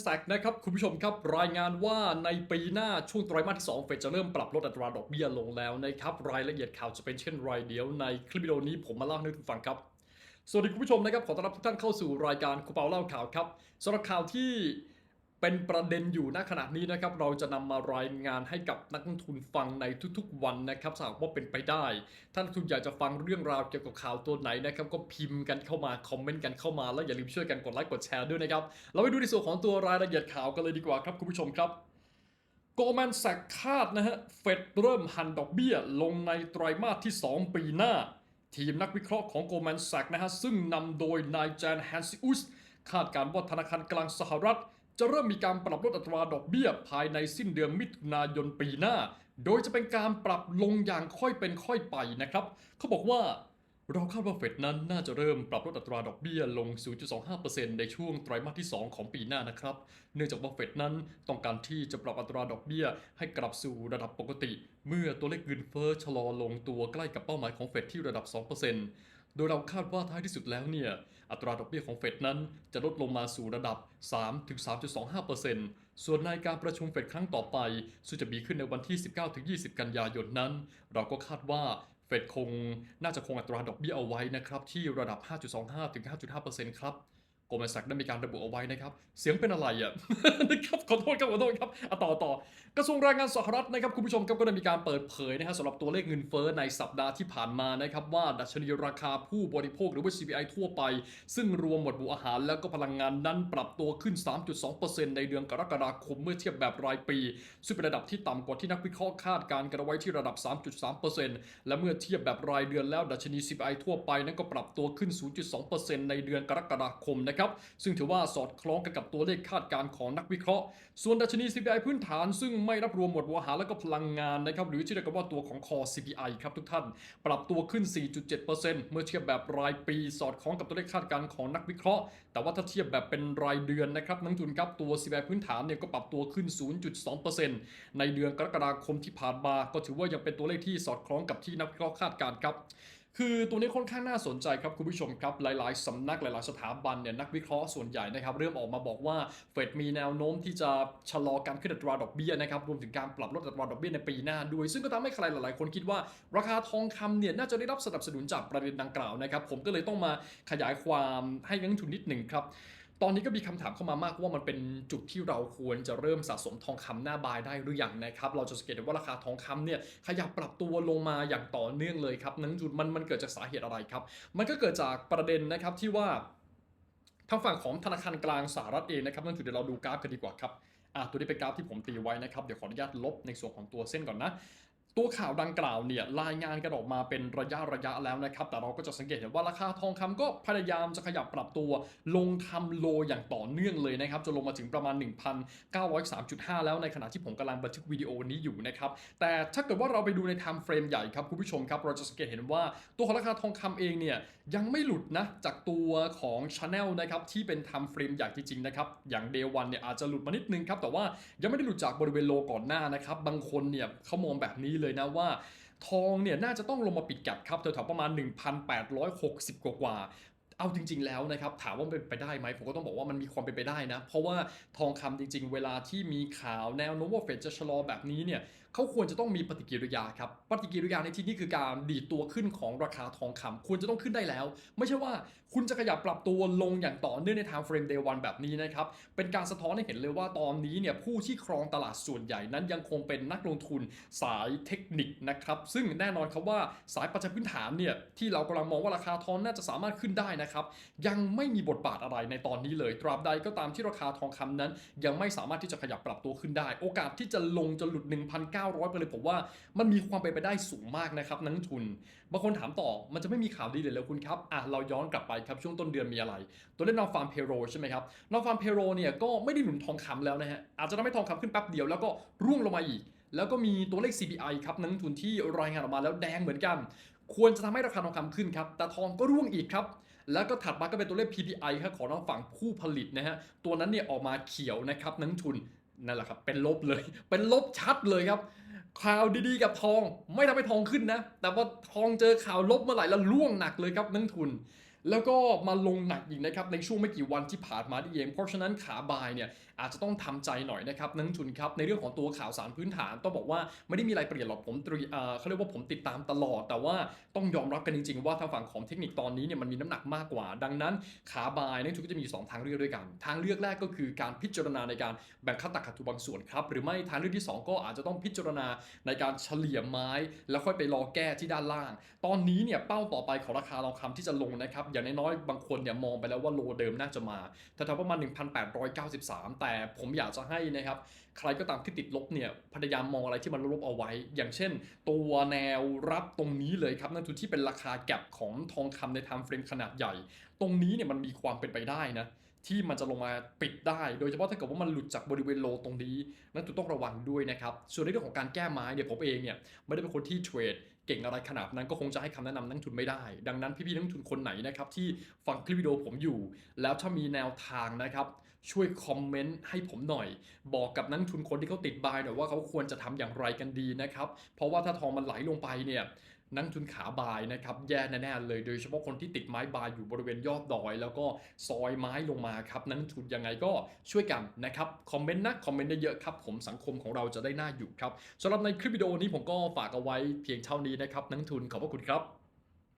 แซกนะครับคุณผู้ชมครับรายงานว่าในปีหน้าช่วงไตรมาสที่2เฟดจะเริ่มปรับลดอัตราดอกเบี้ยลงแล้วนะครับรายละเอียดข่าวจะเป็นเช่นไรเดี๋ยวในคลิปวิดีโอนี้ผมมาเล่าให้ทุกฟังครับสวัสดีคุณผู้ชมนะครับขอต้อนรับทุกท่านเข้าสู่รายการคุเปาเล่าข่าวครับสำหรับข่าวที่ เป็นประเด็นอยู่ณขณะนี้นะครับเราจะนำมารายงานให้กับนักลงทุนฟังในทุกๆวันนะครับถ้าหากว่าเป็นไปได้ถ้านักลงทุนอยากจะฟังเรื่องราวเกี่ยวกับข่าวตัวไหนนะครับก็พิมพ์กันเข้ามาคอมเมนต์กันเข้ามาแล้วอย่าลืมช่วยกันกดไลค์กดแชร์ด้วยนะครับเราไปดูในส่วนของตัวรายละเอียดข่าวกันเลยดีกว่าครับคุณผู้ชมครับโกลแมนแซกคาดนะฮะเฟดเริ่มหันดอกเบี้ยลงในไตรมาสที่ 2 ปีหน้า ทีมนักวิเคราะห์ของโกลแมนแซกนะฮะซึ่งนำโดยนายแจนแฮนซิอุสคาดการณ์ว่าธนาคารกลางสหรัฐ จะเริ่มมีการปรับลดอัตราดอกเบี้ยภายในสิ้นเดือนมิถุนายนปีหน้า โดยจะเป็นการปรับลงอย่างค่อยเป็นค่อยไปนะครับ เขาบอกว่าเราคาดว่าเฟดนั้นน่าจะเริ่มปรับลดอัตราดอกเบี้ยลง 0.25%ในช่วงไตรมาสที่ 2 ของปีหน้านะครับ เนื่องจากว่าเฟดนั้นต้องการที่จะปรับอัตราดอกเบี้ยให้กลับสู่ระดับปกติ เมื่อตัวเลขเงินเฟ้อชะลอลงตัวใกล้กับเป้าหมายของเฟดที่ระดับ 2%โดยเราคาดว่าท้ายที่สุดแล้วเนี่ย อัตราดอกเบี้ยของเฟดนั้นจะลดลงมาสู่ระดับ 3-3.25%ส่วนในการประชุมเฟดครั้งต่อไปซึ่งจะมีขึ้นในวันที่ 19-20 กันยายนนั้น เราก็คาดว่าเฟดคงน่าจะคงอัตราดอกเบี้ยเอาไว้นะครับที่ระดับ 5.25-5.5%ครับ โกลแมนแซกได้มีการระบุเอาไว้นะครับ เสียงเป็นอะไรอะนะครับขอโทษครับขอโทษครับอะต่อต่อกระทรวงแรงงานสหรัฐนะครับคุณผู้ชมครับก็ได้มีการเปิดเผยนะฮะสำหรับตัวเลขเงินเฟ้อในสัปดาห์ที่ผ่านมานะครับว่าดัชนีราคาผู้บริโภคหรือว่า CPI ทั่วไป ซึ่งรวมหมวดหมู่อาหารแล้วก็พลังงานนั้นปรับตัวขึ้น 3.2%ในเดือนกรกฎาคมเมื่อเทียบแบบรายปี ซึ่งเป็นระดับที่ต่ำกว่าที่นักวิเคราะห์คาดการณ์กันไว้ที่ระดับ 3.3%และเมื่อเทียบแบบรายเดือนแล้วดัชนี CPI ทั่วไปนั้นก็ปรับตัวขึ้น 0.2%ในเดือนกรกฎาคมนะครับ ซึ่งถือว่าสอดคล้องกันกับตัวเลขคาดการณ์ของนักวิเคราะห์ ส่วนดัชนี CPI พื้นฐาน ซึ่งไม่รับรวมหมวดหมู่าหารและก็พลังงานนะครับหรือที่เรียกว่าตัวของ Core CPI ครับทุกท่าน ปรับตัวขึ้น 4.7%เมื่อเทียบแบบรายปีสอดคล้องกับตัวเลขคาดการณ์ของนักวิเคราะห์ แต่ว่าถ้าเทียบแบบเป็นรายเดือนนะครับนักลงทุนครับตัว CPI พื้นฐานเนี่ยก็ปรับตัวขึ้น 0.2%ในเดือนกรกฎาคมที่ผ่านมาก็ถือว่ายังเป็นตัวเลขที่สอดคล้องกับที่นักวิเคราะห์คาดการณ์ครับ คือตัวนี้ค่อนข้างน่าสนใจครับคุณผู้ชมครับหลาย ๆสำนักหลาย ๆ สถาบันเนี่ยนักวิเคราะห์ส่วนใหญ่นะครับเริ่มออกมาบอกว่าเฟดมีแนวโน้มที่จะชะลอการขึ้นอัตราดอกเบี้ยนะครับรวมถึงการปรับลดอัตราดอกเบี้ยในปีหน้าด้วย ซึ่งก็ทำให้ใครหลาย ๆ คนคิดว่า ราคาทองคำเนี่ยน่าจะได้รับสนับสนุนจากประเด็นดังกล่าวนะครับผมก็เลยต้องมาขยายความให้นักลงทุนนิดหนึ่งครับ ตอนนี้ก็มีคำถามเข้ามามากว่ามันเป็นจุดที่เราควรจะเริ่มสะสมทองคำหน้าบายได้หรือยังนะครับ เราจะสังเกตว่าราคาทองคำเนี่ยขยับปรับตัวลงมาอย่างต่อเนื่องเลยครับนั้นจุดมันมันเกิดจากสาเหตุอะไรครับ มันก็เกิดจากประเด็นนะครับที่ว่าทางฝั่งของธนาคารกลางสหรัฐเองนะครับนั่นจุดเดี๋ยวเราดูกราฟกันดีกว่าครับอะตัวนี้เป็นกราฟที่ผมตีไว้นะครับ เดี๋ยวขออนุญาตลบในส่วนของตัวเส้นก่อนนะ ตัวข่าวดังกล่าวเนี่ยรายงานกันออกมาเป็นระยะระยะแล้วนะครับ แต่เราก็จะสังเกตเห็นว่าราคาทองคำก็พยายามจะขยับปรับตัว ลงทำโลอย่างต่อเนื่องเลยนะครับจนลงมาถึงประมาณ 1,903.5 แล้วในขณะที่ผมกำลังบันทึกวิดีโอนี้อยู่นะครับแต่ถ้าเกิดว่าเราไปดูใน time frame ใหญ่ครับคุณผู้ชมครับเราจะสังเกตเห็นว่าตัวของราคาทองคำเองเนี่ยยังไม่หลุดนะจากตัวของ Channel นะครับที่เป็น time frame ใหญ่จริงๆนะครับอย่าง day 1เนี่ยอาจจะหลุดมานิดนึงครับแต่ว่ายังไม่ได้หลุดจากบริเวณโลก่อนหน้านะครับบางคนเนี่ยเขามองแบบนี้เลยลยนะว่าทองเนี่ยน่าจะต้องลงมาปิดแก็บครับแถวๆประมาณ 1,860 กว่ากว่า เอาจริง ๆ แล้วนะครับถามว่าเป็นไปได้ไหมผมก็ต้องบอกว่ามันมีความเป็นไปได้นะ เพราะว่าทองคำจริง ๆ เวลาที่มีข่าวแนวโน้มว่าเฟดจะชะลอแบบนี้เนี่ยเขาควรจะต้องมีปฏิกิริยาครับปฏิกิริยาในที่นี้คือการดีดตัวขึ้นของราคาทองคำควรจะต้องขึ้นได้แล้ว ไม่ใช่ว่าคุณจะขยับปรับตัวลงอย่างต่อเนื่องใน time frame day one แบบนี้นะครับเป็นการสะท้อนให้เห็นเลยว่าตอนนี้เนี่ยผู้ที่ครองตลาดส่วนใหญ่นั้นยังคงเป็นนักลงทุนสายเทคนิคนะครับซึ่งแน่นอนครับว่าสายปัจจัยพื้นฐานเนี่ยที่เรากำลังมองว่าราคาทองน่าจะสามารถขึ้นได้นะครับยังไม่มีบทบาทอะไรในตอนนี้เลยตราบใดก็ตามที่ราคาทองคำนั้น ยังไม่สามารถที่จะขยับปรับตัวขึ้นได้ โอกาสที่จะลงจะหลุด 1,900 ไปเลยผมว่ามันมีความเป็นไปได้สูงมากนะครับนักทุนบางคนถามต่อมันจะไม่มีข่าวดีเลยเหรอคุณครับอะเราย้อนกลับไปครับช่วงต้นเดือนมีอะไร ตัวเลขนอฟาร์มเพโรใช่ไหมครับนอฟาร์มเพโรเนี่ยก็ไม่ได้หนุนทองคำแล้วนะฮะอาจจะทำให้ทองคำขึ้นแป๊บเดียวแล้วก็ร่วงลงมาอีก แล้วก็มีตัวเลข CPI ครับนักทุนที่รายงานออกมาแล้วแดงเหมือนกัน ควรจะทำให้ราคาทองคำขึ้นครับแต่ทองก็ร่วงอีกครับ แล้วก็ถัดมาก็เป็นตัวเลข PPI ครับของทางฝั่งผู้ผลิตนะฮะตัวนั้นเนี่ยออกมาเขียวนะครับนักทุนนั่นแหละครับเป็นลบเลย เป็นลบชัดเลยครับ ข่าวดีๆกับทองไม่ทำให้ทองขึ้นนะ แต่ว่าทองเจอข่าวลบเมื่อไหร่แล้วล่วงหนักเลยครับนักทุน แล้วก็มาลงหนักอีกนะครับในช่วงไม่กี่วันที่ผ่านมานี่เอง เพราะฉะนั้นขาบายเนี่ยอาจจะต้องทำใจหน่อยนะครับนักลงทุนครับในเรื่องของตัวข่าวสารพื้นฐานต้องบอกว่าไม่ได้มีอะไรเปลี่ยนหรอกผมตีเขาเรียกว่าผมติดตามตลอด แต่ว่าต้องยอมรับกันจริงๆ ว่าทางฝั่งของเทคนิคตอนนี้เนี่ยมันมีน้ำหนักมากกว่า ดังนั้นขาบายนักทุนก็จะมีสองทางเลือกด้วยกัน ทางเลือกแรกก็คือการพิจารณาในการแบ่งค่าตัดขาดทุนบางส่วนครับหรือไม่ทางเลือกที่สองก็อาจจะต้องพิจารณาในการเฉลี่ยไม้ แล้วค่อยไปรอแก้ที่ด้านล่าง ตอนนี้เนี่ยเป้าต่อไปของราคาทองคำที่จะลงนะครับอย่างน้อยๆบางคนเนี่ยมองไปแล้วว่าโลเดิมน่าจะมาแถวๆประมาณ 1,893 แต่ผมอยากจะให้นะครับใครก็ตามที่ติดลบเนี่ยพยายามมองอะไรที่มันลบเอาไว้ อย่างเช่น ตัวแนวรับตรงนี้เลยครับนั่นคือที่เป็นราคาแก็บของทองคำในไทม์เฟรมขนาดใหญ่ ตรงนี้เนี่ยมันมีความเป็นไปได้นะที่มันจะลงมาปิดได้ โดยเฉพาะถ้าเกิดว่ามันหลุดจากบริเวณโลตรงนี้ นั่นคือต้องระวังด้วยนะครับ ส่วนในเรื่องของการแก้ไม้เนี่ยผมเองเนี่ยไม่ได้เป็นคนที่เทรด เก่งอะไรขนาดนั้นก็คงจะให้คำแนะนำนักทุนไม่ได้ ดังนั้นพี่ๆนักทุนคนไหนนะครับที่ฟังคลิปวิดีโอผมอยู่ แล้วถ้ามีแนวทางนะครับช่วยคอมเมนต์ให้ผมหน่อย บอกกับนักทุนคนที่เขาติดบายหน่อยว่าเขาควรจะทำอย่างไรกันดีนะครับเพราะว่าถ้าทองมันไหลลงไปเนี่ย นักลงทุนขาบายนะครับแย่แน่ๆเลยโดยเฉพาะคนที่ติดไม้บายอยู่บริเวณยอดดอย แล้วก็ซอยไม้ลงมาครับนักลงทุนยังไงก็ช่วยกันนะครับคอมเมนต์นะคอมเมนต์ได้เยอะครับผมสังคมของเราจะได้น่าอยู่ครับสำหรับในคลิปวิดีโอนี้ผมก็ฝากเอาไว้เพียงเท่านี้นะครับนักลงทุนขอบพระคุณครับ